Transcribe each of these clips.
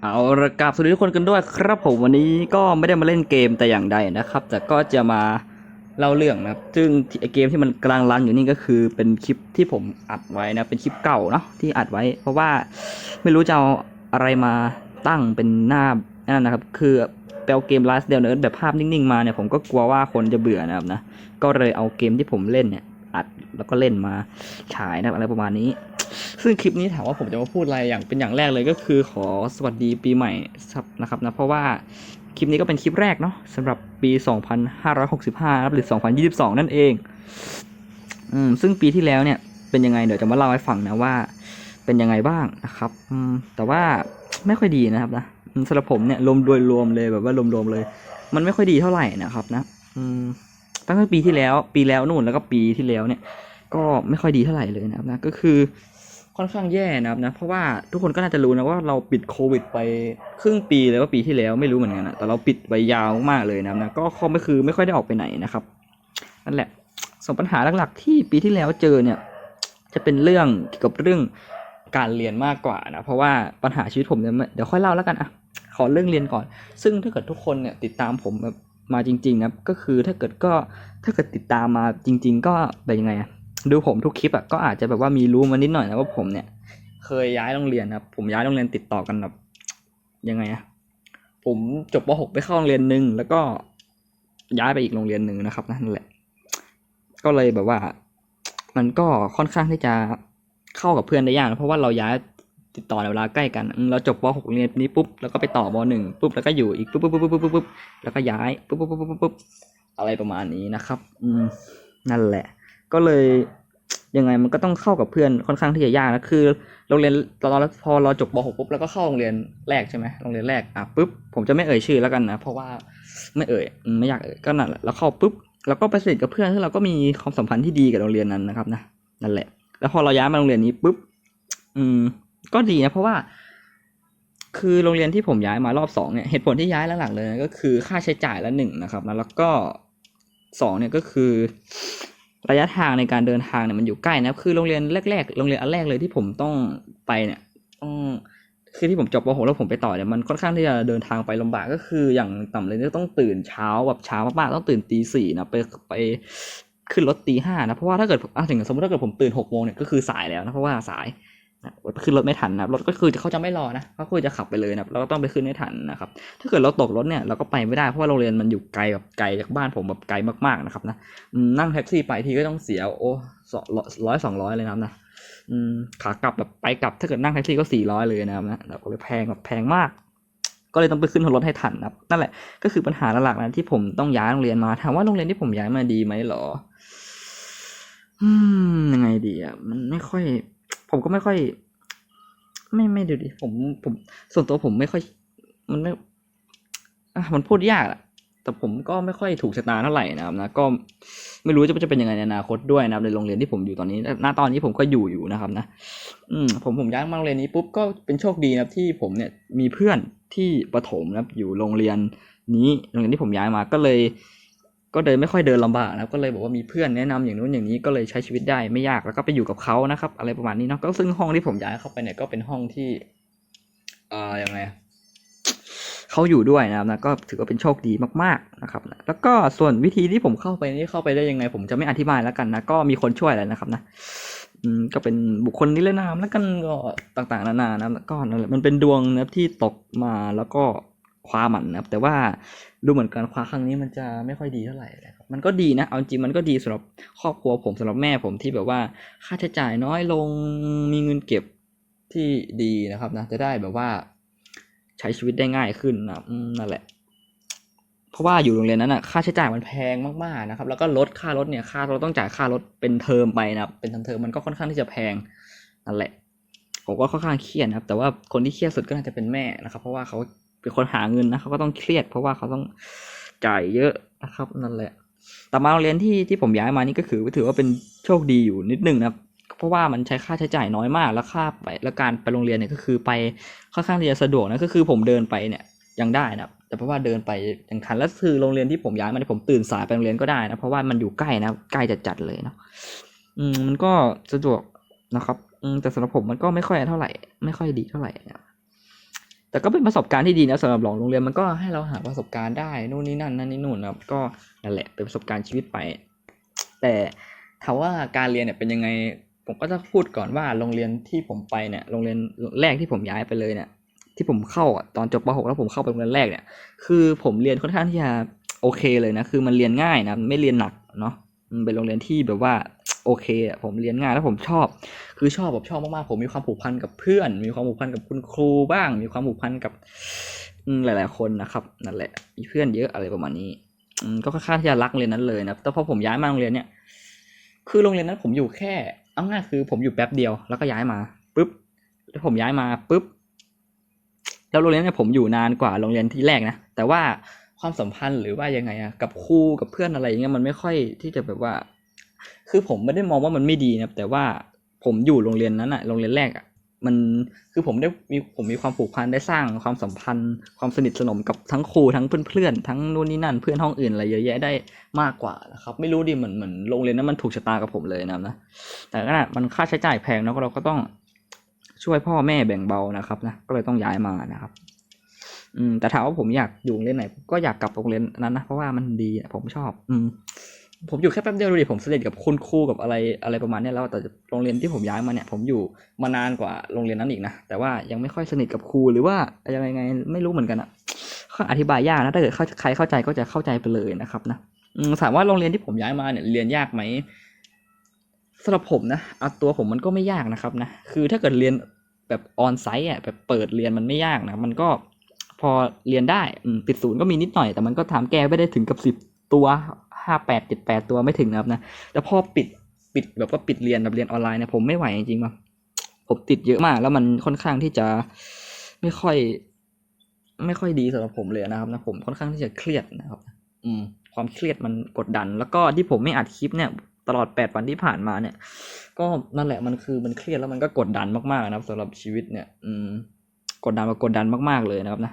เอาละกราบสวัสดีทุกคนกันด้วยครับผมวันนี้ก็ไม่ได้มาเล่นเกมแต่อย่างใดนะครับ แต่ก็จะมาเล่าเรื่องนะครับ ซึ่งเกมที่มันกลังรันอยู่นี่ก็คือเป็นคลิปที่ผมอัดไว้นะเป็นคลิปเก่าเนาะที่อัดไว้ เพราะว่าไม่รู้จะเอาอะไรมาตั้งเป็นหน้านั่นนะครับ คือไปเอาเกม Last d e l n e r แบบภาพนิ่งๆมาเนี่ยผมก็กลัวว่าคนจะเบื่อนะครับนะก็เลยเอาเกมที่ผมเล่นเนี่ยอัดแล้วก็เล่นมาฉายนะอะไรประมาณนี้ ซึ่งคลิปนี้ถามว่าผมจะมาพูดอะไรอย่างเป็นอย่างแรกเลยก็คือขอสวัสดีปีใหม่นะครับนะเพราะว่าคลิปนี้ก็เป็นคลิปแรกเนาะสำหรับปี 2565ครับหรือ 2022 นั่นเองอืมซึ่งปีที่แล้วเนี่ยเป็นยังไงเดี๋ยวจะมาเล่าให้ฟังนะว่า เป็นยังไงบ้างนะครับอืมแต่ว่าไม่ค่อยดีนะครับนะสำหรับผมเนี่ยรวมโดยรวมเลยแบบว่ารวมๆเลย มันไม่ค่อยดีเท่าไหร่นะครับนะอืมตั้งแต่ปีที่แล้ว ปีแล้วนู่นแล้วก็ปีที่แล้วเนี่ย ก็ไม่ค่อยดีเท่าไหร่เลยนะครับนะก็คือ ค่อนข้างแย่นะครับนะเพราะว่าทุกคนก็น่าจะรู้นะว่าเราปิดโควิดไปครึ่งปีเลยว่าปีที่แล้วไม่รู้เหมือนกันนะแต่เราปิดไปยาวมากเลยนะครับนะก็ข้อไม่คือไม่ค่อยได้ออกไปไหนนะครับนั่นแหละส่วนปัญหาหลักๆ ที่ปีที่แล้วเจอเนี่ย จะเป็นเรื่องเกี่ยวกับเรื่องการเรียนมากกว่านะเพราะว่าปัญหาชีวิตผมเนี่ยเดี๋ยวค่อยเล่าแล้วกันอะขอเรื่องเรียนก่อน ซึ่งถ้าเกิดทุกคนเนี่ยติดตามผมมาจริงๆนะก็คือถ้าเกิดก็ถ้าเกิดติดตามมาจริง ๆ ก็เป็นยังไงอะ ดูผมทุกคลิปอะก็อาจจะแบบว่ามีรู้มานิดหน่อยนะว่าผมเนี่ย เคยย้ายโรงเรียนนะครับ ผมย้ายโรงเรียนติดต่อกันแบบยังไงอะผมจบป .6 ไปเข้าโรงเรียนหนึ่งแล้วก็ย้ายไปอีกโรงเรียนหนึ่งนะครับนั่นแหละ ก็เลยแบบว่า มันก็ค่อนข้างที่จะเข้ากับเพื่อนได้ยากนะเพราะว่าเราย้ายติดต่อในเวลาใกล้กัน เราจบป .6 เรียนนี้ปุ๊บแล้วก็ไปต่อม .1 ปุ๊บแล้วก็อยู่อีกปุ๊บปุ๊บปุ๊บปุ๊บปุ๊บปุ๊บแล้วก็ย้ายปุ๊บปุ๊บปุ๊บปุ๊บปุ๊บอะไรประมาณนี้นะครับ อืมนั่นแหละ ก็เลยยังไงมันก็ต้องเข้ากับเพื่อนค่อนข้างที่จะยากนะคือโรงเรียนตอนเราพอเราจบป .6 ปุ๊บแล้วก็เข้าโรงเรียนแรกใช่ไหมโรงเรียนแรกอะปุ๊บผมจะไม่เอ่ยชื่อแล้วกันนะเพราะว่าไม่เอ่ยไม่อยากเอ่ยก็นั่นแหละแล้วเข้าปุ๊บแล้วก็ไปสนิทกับเพื่อนที่งเราก็มีความสัมพันธ์ที่ดีกับโรงเรียนนั้นนะครับนะนั่นแหละ แล้วพอเราย้ายมาโรงเรียนนี้ปุ๊บอืม ก็ดีนะเพราะว่า คือโรงเรียนที่ผมย้ายมารอบสองเนี่ยเหตุผลที่ย้ายหลักๆเลย ก็คือค่าใช้จ่ายละหนึ่งนะครับนะแล้วก็สองเนี่ยก็คือ ระยะทางในการเดินทางเนี่ยมันอยู่ใกล้นะคือโรงเรียนแรกๆโรงเรียนอันแรกเลยที่ผมต้องไปเนี่ยต้องคือที่ผมจบป .6 แล้วผมไปต่อเนี่ยมันค่อนข้างที่จะเดินทางไปลำบากก็คืออย่างต่ำเลยเนี่ยต้องตื่นเช้าแบบเช้ามากๆต้องตื่นตีสี่นะไปไปขึ้นรถตีห้านะเพราะว่าถ้าเกิดอะถึงสมมติถ้าเกิดผมตื่นหกโมงเนี่ยก็คือสายแล้วนะเพราะว่าสาย ขึ้นรถไม่ทันนะครับรถก็คือเขาจะไม่รอนะเขาคือจะขับไปเลยนะครับเราก็ต้องไปขึ้นให้ทันนะครับ ถ้าเกิดเราตกรถเนี่ยเราก็ไปไม่ได้เพราะว่าโรงเรียนมันอยู่ไกลแบบไกลจากบ้านผมแบบไกลมากๆนะครับนะนั่งแท็กซี่ไปทีก็ต้องเสียโอ้สองร้อยสองร้อยเลยนะครับนะขากลับแบบไปกลับถ้าเกิดนั่งแท็กซี่ก็สี่ร้อยเลยนะครับนะแบบเลยแพงแบบแพงมาก ก็เลยต้องไปขึ้นรถให้ทันนะครับนั่นแหละก็คือปัญหาหลักๆนะที่ผมต้องย้ายโรงเรียนมาถามว่าโรงเรียนที่ผมย้ายมาดีไหมหรอ อืมยังไงดีอะมันไม่ค่อย ผมก็ไม่ค่อย ไม่ไม่ดูดิผมผม ส่วนตัวผมไม่ค่อย มันไม่อะมันพูดยากอะแต่ผมก็ไม่ค่อยถูกชะตาเท่าไหร่นะครับนะก็ไม่รู้จะจะเป็นยังไงในอนาคตด้วยนะครับในโรงเรียนที่ผมอยู่ตอนนี้ณตอนนี้ผมก็อยู่อยู่นะครับนะ อืมผมผมย้ายมาโรงเรียนนี้ปุ๊บก็เป็นโชคดีนะครับที่ผมเนี่ยมีเพื่อนที่ประถมนะครับอยู่โรงเรียนนี้โรงเรียนที่ผมย้ายมาก็เลย ก็เลยไม่ค่อยเดินลำบากนะก็เลยบอกว่ามีเพื่อนแนะนำอย่างนู้นอย่างนี้ก็เลยใช้ชีวิตได้ไม่ยากแล้วก็ไปอยู่กับเขานะครับ อะไรประมาณนี้เนาะก็ซึ่งห้องที่ผมย้ายเข้าไปเนี่ยก็เป็นห้องที่เอ่อยังไงเขาอยู่ด้วยนะครับนะก็ถือว่าเป็นโชคดีมากๆนะครับนะแล้วก็ส่วนวิธีที่ผมเข้าไปนี่เข้าไปได้ยังไง ผมจะไม่อธิบายแล้วกันนะก็มีคนช่วยแหล้วนะครับนะอืมก็เป็นบุคคลนิรนามแล้วกันก็ต่างๆ นานานะก็นั่นแหละมันเป็นดวงนะที่ตกมาแล้วก็ คว้ามันนะครับ แต่ว่าดูเหมือนการคว้าครั้งนี้มันจะไม่ค่อยดีเท่าไหร่นะครับมันก็ดีนะเอาจริงมันก็ดีสำหรับครอบครัวผมสำหรับแม่ผมที่แบบว่าค่าใช้จ่ายน้อยลงมีเงินเก็บที่ดีนะครับนะจะได้แบบว่าใช้ชีวิตได้ง่ายขึ้นนะนั่นแหละ เพราะว่าอยู่โรงเรียนนั้นอะค่าใช้จ่ายมันแพงมากๆนะครับ แล้วก็ลดค่ารถเนี่ยค่าเราต้องจ่ายค่ารถเป็นเทอมไปนะเป็นเทอมมันก็ค่อนข้างที่จะแพงนั่นแหละผมก็ค่อนข้างเครียดนะครับ แต่ว่าคนที่เครียดสุดก็น่าจะเป็นแม่นะครับ เพราะว่าเขา เป็นคนหาเงินนะเขาก็ต้องเครียด เพราะว่าเขาต้องจ่ายเยอะนะครับนั่นแหละ แต่มาโรงเรียนที่ที่ผมย้ายมานี่ก็คือถือว่าเป็นโชคดีอยู่นิดนึงนะเพราะว่ามันใช้ค่าใช้จ่ายน้อยมากแล้วค่าไปแล้วการไปโรงเรียนเนี่ยก็คือไปค่อนข้างที่จะสะดวกนะก็คือผมเดินไปเนี่ยยังได้นะแต่เพราะว่าเดินไปย่างทันแล้วคือโรงเรียนที่ผมย้ายมาเนี่ยผมตื่นสายไปโรงเรียนก็ได้นะเพราะว่ามันอยู่ใกล้นะใกล้จัดๆเลยเนาะอืมมันก็สะดวกนะครับ อืมแต่สำหรับผมมันก็ไม่ค่อยเท่าไหร่ ไม่ค่อยดีเท่าไหร่นะ แต่ก็เป็นประสบการณ์ที่ดีนะสำหรับหลองโรงเรียนมันก็ให้เราหาประสบการณ์ได้นู่นนี่นั่นนั่นนี่นู่นนะครับก็นั่นแหละเป็นประสบการณ์ชีวิตไป แต่ถามว่าการเรียนเนี่ยเป็นยังไงผมก็จะพูดก่อนว่าโรงเรียนที่ผมไปเนี่ยโรงเรียนแรกที่ผมย้ายไปเลยเนี่ยที่ผมเข้าตอนจบป .6 แล้วผมเข้าไปโรงเรียนแรกเนี่ยคือผมเรียนค่อนข้างที่จะโอเคเลยนะคือมันเรียนง่ายนะไม่เรียนหนักเนาะมันเป็นโรงเรียนที่แบบว่า โอเคอะผมเรียนง่ายแล้วผมชอบ คือชอบแบบชอบมากๆผมมีความผูกพันกับเพื่อน มีความผูกพันกับคุณครูบ้าง มีความผูกพันกับหลาย ๆ คนนะครับนั่นแหละมีเพื่อนเยอะอะไรประมาณนี้ก็ค่อนข้างที่จะรักเรียนนั้นเลยนะแต่พอผมย้ายมาโรงเรียนเนี่ย คือโรงเรียนนั้นผมอยู่แค่เอาง่ายคือ ผมอยู่แป๊บเดียวแล้วก็ย้ายมาปุ๊บแล้วผมย้ายมาปุ๊บแล้วโรงเรียนเนี่ยผมอยู่นานกว่าโรงเรียนที่แรกนะแต่ว่าความสัมพันธ์หรือว่ายังไงอะกับครูกับเพื่อนอะไรอย่างเงี้ยมันไม่ค่อยที่จะแบบว่า คือผมไม่ได้มองว่ามันไม่ดีนะแต่ว่าผมอยู่โรงเรียนนั้นอะโรงเรียนแรกอะมันคือผมได้มีผมมีความผูกพันได้สร้างความสัมพันธ์ ความสนิทสนมกับทั้งครูทั้งเพื่อนๆทั้งนู่นนี่นั่นเพื่อนห้องอื่นอะไรเยอะแยะได้มากกว่านะครับ ไม่รู้ดิเหมือนเหมือนโรงเรียนนั้นมันถูกชะตากับผมเลยนะนะแต่ก็นะมันค่าใช้จ่ายแพงเนาะก็เราก็ต้องช่วยพ่อแม่แบ่งเบานะครับนะก็เลยต้องย้ายมานะครับ อืมแต่ถามว่าผมอยากอยู่โรงเรียนไหน ก็อยากกลับโรงเรียนนั้นนะเพราะว่ามันดีผมชอบ อืม ผมอยู่แค่แป๊บเดียวดูดิผมสนิทกับคุณครูกับอะไรอะไรประมาณนี้แล้วแต่โรงเรียนที่ผมย้ายมาเนี่ย ผมอยู่มานานกว่าโรงเรียนนั้นอีกนะแต่ว่ายังไม่ค่อยสนิทกับครูหรือว่ายังไงไงไม่รู้เหมือนกันอะก็อธิบายยากนะถ้าเกิดใครเข้าใจก็จะเข้าใจไปเลยนะครับนะถามว่าโรงเรียนที่ผมย้ายมาเนี่ยเรียนยากไหมสำหรับผมนะเอาตัวผมมันก็ไม่ยากนะครับนะคือถ้าเกิดเรียนแบบออนไซต์อะแบบเปิดเรียนมันไม่ยากนะมันก็พอเรียนได้ติดศูนย์ก็มีนิดหน่อย แต่มันก็ถามแก้ไม่ได้ถึงกับสิบ ตัวห้าแปดเจ็ดแปดตัวไม่ถึงนะครับนะแต่พอปิดปิดแบบว่าปิดเรียนแบบเรียนออนไลน์เนี่ยผมไม่ไหวจริงๆว่ะผมติดเยอะมาก แล้วมันค่อนข้างที่จะไม่ค่อย ไม่ค่อยดีสำหรับผมเลยนะครับนะผมค่อนข้างที่จะเครียดนะครับ อืม ความเครียดมันกดดัน แล้วก็ที่ผมไม่อัดคลิปเนี่ยตลอดแปดวันที่ผ่านมาเนี่ย ก็นั่นแหละมันคือมันเครียดแล้วมันก็กดดันมากๆนะครับสำหรับชีวิตเนี่ย อืม กดดันมากดดันมากๆเลยนะครับนะ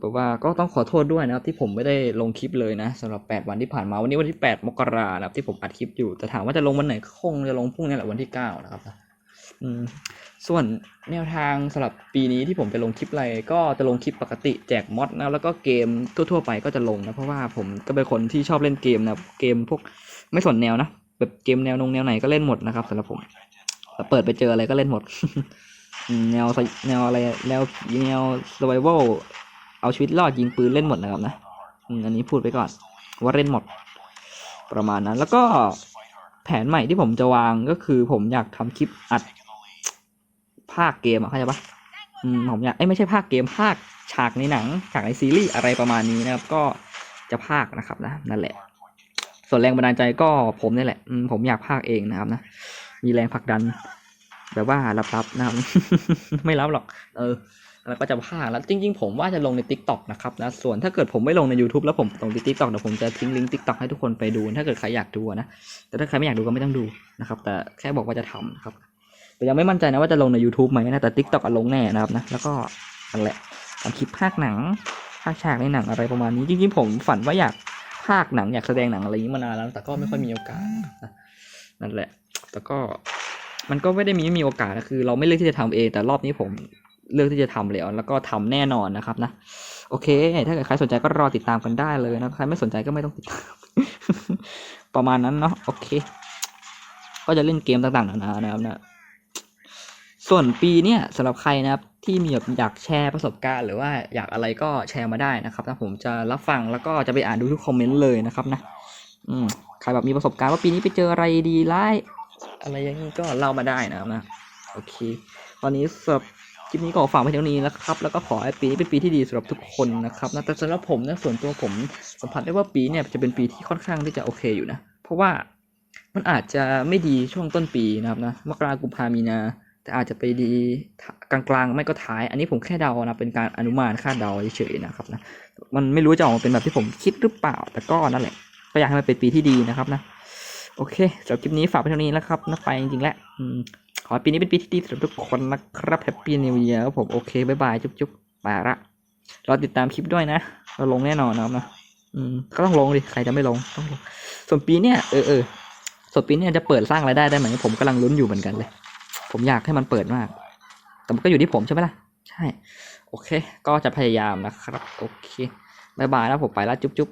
แบบว่าก็ต้องขอโทษด้วยนะครับ ที่ผมไม่ได้ลงคลิปเลยนะสำหรับแปดวันที่ผ่านมาวันนี้วันที่แปดมกรานะครับที่ผมอัดคลิปอยู่แต่ถามว่าจะลงวันไหนคงจะลงพรุ่งนี้แหละวันที่เก้านะครับส่วนแนวทางสำหรับปีนี้ที่ผมจะลงคลิปอะไรก็จะลงคลิปปกติแจกมอดนะแล้วก็เกมทั่วๆไปก็จะลงนะเพราะว่าผมก็เป็นคนที่ชอบเล่นเกมนะเกมพวกไม่สนแนวนะแบบเกมแนวนงแนวไหนก็เล่นหมดนะครับสำหรับผมเปิดไปเจออะไรก็เล่นหมด แนวแนวอะไรแนวผีแนว survival เอาชีวิตรอดยิงปืนเล่นหมดนะครับนะอืมอันนี้พูดไปก่อนว่าเล่นหมดประมาณนั้น แล้วก็แผนใหม่ที่ผมจะวางก็คือผมอยากทำคลิปอัด ภาคเกมอะเข้าใจปะอืมผมอยากเอ้ยไม่ใช่ภาคเกมภาคฉากในหนังฉากในซีรีส์อะไรประมาณนี้นะครับ ก็จะภาคนะครับนะนั่นแหละ ส่วนแรงบันดาลใจก็ผมนี่แหละอืมผมอยากภาคเองนะครับนะมีแรงผลักดันแบบว่ารับๆนะครับไม่รับหรอก เออ แล้วก็จะพากแล้วจริง ๆ ผมว่าจะลงใน Tik t o อกนะครับนะส่วนถ้าเกิดผมไม่ลงใน YouTube แล้วผมลงใน Tik t o อกเดี๋ยวผมจะทิ้งลิงก์ Tik t o อกให้ทุกคนไปดู ถ้าเกิดใครอยากดูนะแต่ถ้าใครไม่อยากดูก็ไม่ต้องดูนะครับแต่แค่บอกว่าจะทำนะครับแต่ยังไม่มั่นใจนะว่าจะลงใน YouTube ไหมนะแต่ Tik t o อกลงแน่นะครับนะแล้วก็นั่นแหละทำคลิปภาคหนังภาคฉากในหนังอะไรประมาณนี้จริงๆผมฝันว่าอยากภาคหนังอยากแสดงหนังอะไรอย่างนี้มานานแล้ว แต่ก็ไม่ค่อยมีโอกาสนั่นแหละแต่ก็มันก็ไม่ได้มีไม่มีโอกาสนะคือ เราไม่เลือกที่จะทำเองแต่รอบนี้ผม เลือกที่จะทำแล้วแล้วก็ทำแน่นอนนะครับนะ โอเค ถ้าเกิดใครสนใจก็รอติดตามกันได้เลยนะใครไม่สนใจก็ไม่ต้องติดตาม ประมาณนั้นเนาะโอเค ก็จะเล่นเกมต่างๆนานานะครับนะส่วนปีเนี่ยสำหรับใครนะครับที่มีแบบอยากแชร์ประสบการณ์หรือว่าอยากอะไรก็แชร์มาได้นะครับนะผมจะรับฟังแล้วก็จะไปอ่านดูทุกคอมเมนต์เลยนะครับนะอืมใครแบบมีประสบการณ์ว่าปีนี้ไปเจออะไรดีร้ายอะไรอย่างนี้ก็เล่ามาได้นะครับนะโอเคตอนนี้สำหรับ ลิปนี้ก็ฝากไว้เท่านี้แล้วครับ แล้วก็ขอให้ปีนี้เป็นปีที่ดีสำหรับทุกคนนะครับนะแต่สำหรับผมนะส่วนตัวผมสัมผัสได้ว่าปีเนี่ยจะเป็นปีที่ค่อนข้างที่จะโอเคอยู่นะ เพราะว่ามันอาจจะไม่ดีช่วงต้นปีนะครับนะมกรากุมภามีนา แต่อาจจะไปดีกลางๆ ไม่ก็ท้าย อันนี้ผมแค่เดานะเป็นการอนุมานคาดเดาเฉยๆนะครับนะมันไม่รู้จะออกมาเป็นแบบที่ผมคิดหรือเปล่า แต่ก็นั่นแหละก็อยากให้มันเป็นปีที่ดีนะครับนะโอเคสำหรับคลิปนี้ฝากไว้เท่านี้แล้วครับนะไปจริงๆแล้วอืม ขอปีนี้เป็นปีที่ดีสำหรับทุกคนนะครับแฮปปี้นิว e ย r ครับผมโอเคบายบายจุ๊บๆไปละรอติดตามคลิปด้วยนะ เราลงแน่นอนนะครับนะอืมก็ต้องลงดิใครจะไม่ลงต้องลงส่วนปีเนี้ยเออเออสปินปีเนี่ยจะเปิดสร้างรายได้ได้ไหมผมกำลังลุ้นอยู่เหมือนกันเลย ผมอยากให้มันเปิดมากแต่มันก็อยู่ที่ผมใช่ไหมล่ะใช่ โอเค ก็จะพยายามนะครับ โอเคบายบายแล้วผมไปล้วจุ๊บจุ๊บ